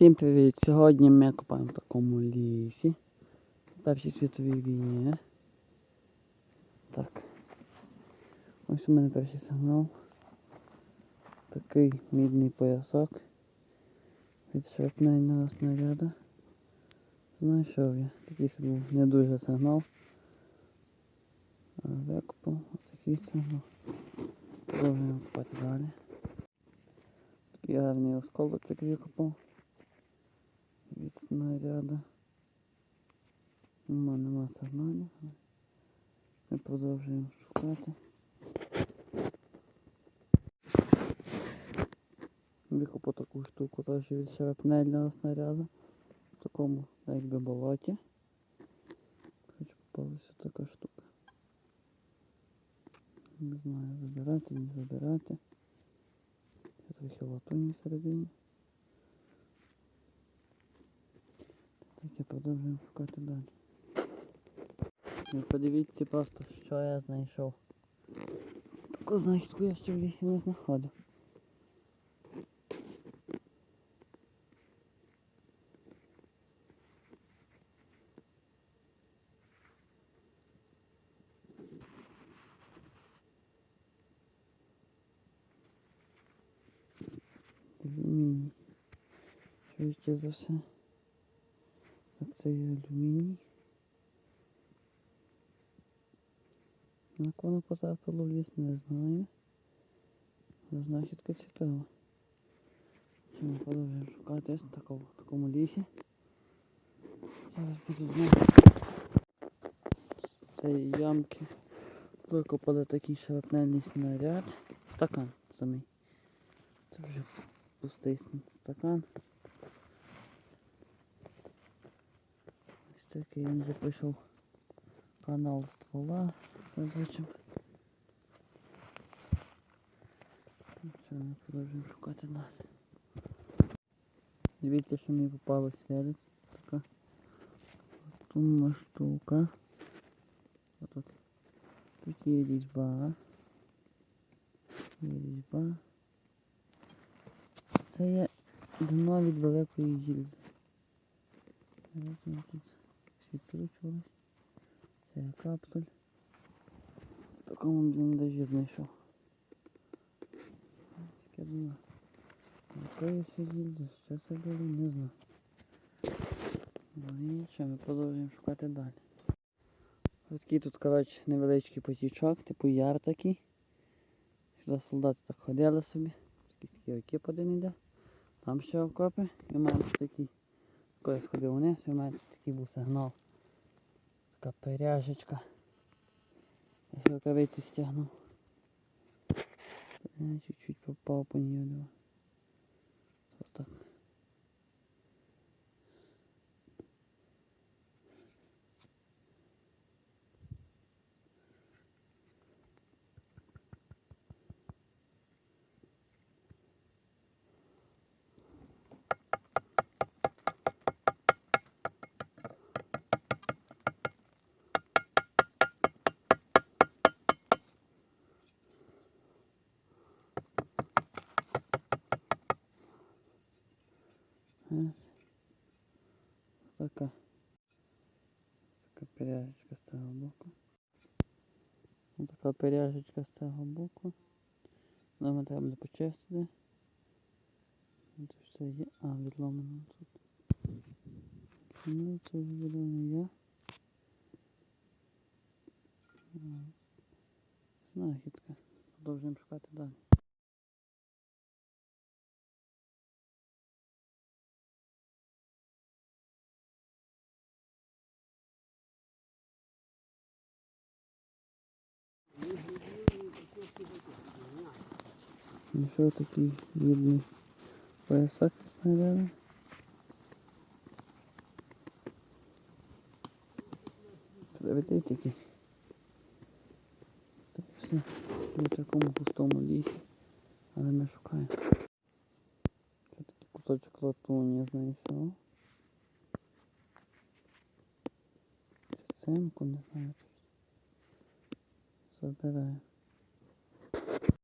Всім привіт! Сьогодні ми копаємо в такому лісі. Першій світовій війні. Так. Ось у мене перший сигнал. Такий мідний поясок від шрапнельного снаряда. Знайшов я. Такий це був не дуже сигнал. Викопав отакий сигнал. Продовжуємо копати далі. Такий гарний осколок так викопав від снаряда. Нема, нема сигналів. Ми продовжуємо шукати. Викопав таку штуку теж від шрапнельного снаряду. В такому, так якби болоті. Хоч попалася така штука. Не знаю, забирати, не забирати. Ще трохи латуні всередині. Я продовжуємо шукати далі. Ну, подивіться просто, що я знайшов. Таку знахідку я ще в лісі не знаходив. Алюміній. Швидше за все. Це алюміній. Як воно потрапило в ліс, не знаю. Але знахідка цікава. Ми продовжуємо шукати в такому, такому лісі. Зараз буду знати. З цієї ямки викопали такий шрапнельний снаряд. Стакан самий. Це вже пустий стакан. Такий він вже прийшов канал ствола. Ми бачимо. Що ми продовжуємо шукати далі. Дивіться, що мені попалась велич. Така тумна штука. Отут. Тут є різьба. Є різьба. Це є дно від великої гільзи. Тут відкручувалось. Це є капсуль. В такому бліндажі знайшов. Таке дно. Якої це гільза? Що це було? Не знаю. Ну і що, ми продовжуємо шукати далі. Ось такий тут, коротше, невеличкий потічок, типу яр такий. Сюди солдати так ходили собі. Якісь такі окіп один іде. Там ще окопи. І в мене такий. Коли я сходив вниз, і в мене такий був сигнал. Така перяжечка. Рукавиці стягнув. Я чуть-чуть попав по ній. Два. Так. Ось. Така. Така перяжечка з цього боку. Ось така перяжечка з цього боку. Нам треба буде почистити. Це все є. А, відломано тут. Ну, це вже буде не я. Знахідка. Продовжуємо шукати далі. Знайшов такий відний поясак снаряду. Приведи такий. Так все. В такому пустому лісі. Але ми шукаємо. Ще такий кусочок латуні знайшов. Чи цинку, не знаю. Забираю.